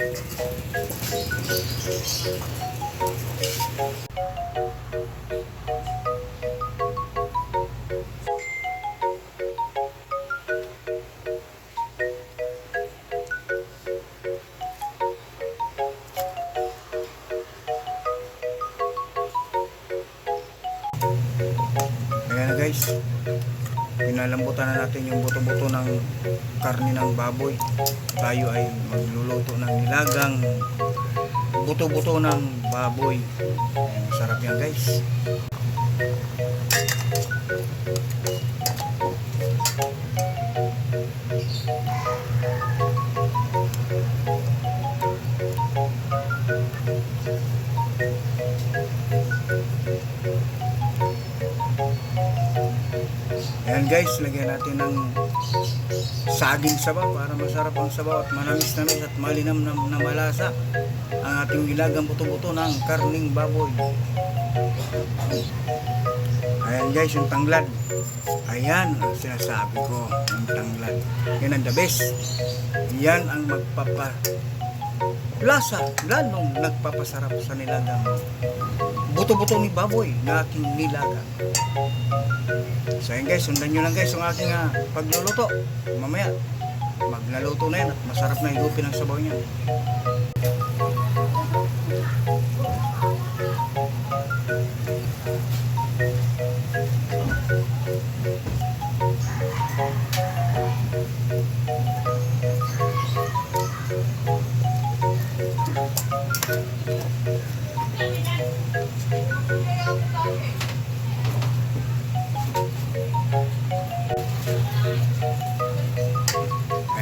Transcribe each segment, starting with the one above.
Ayan na guys. Pinalambutan na natin yung buto-buto ng karne ng baboy. Tayo ay magluluto ng nilagang buto-buto ng baboy. Sarap yan guys. Ayan guys, lagyan natin ng saging sabaw para masarap ang sabaw at manamis-namis at malinam na, na malasa ang ating nilagang buto-buto ng karning baboy. Ayan guys, yung tanglad. Ayan sinasabi ko, yung tanglad. Yan ang the best. Yan ang magpapa lasa, lalong nagpapasarap sa nilagang buto-buto ni baboy na aking nilaga. So yun guys, sundan nyo lang guys ang aking ah, pagluluto. Mamaya, maglaluto na yan at masarap na higupin ang sabaw niya.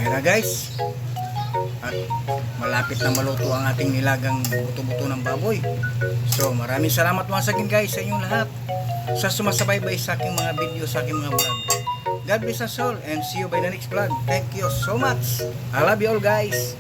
Ayan na guys. At malapit na maluto ang ating nilagang buto-buto ng baboy. So maraming salamat once again guys sa inyong lahat sa sumasabaybay sa aking mga video, sa aking mga vlog. God bless us all and see you by the next vlog. Thank you so much. I love you all guys.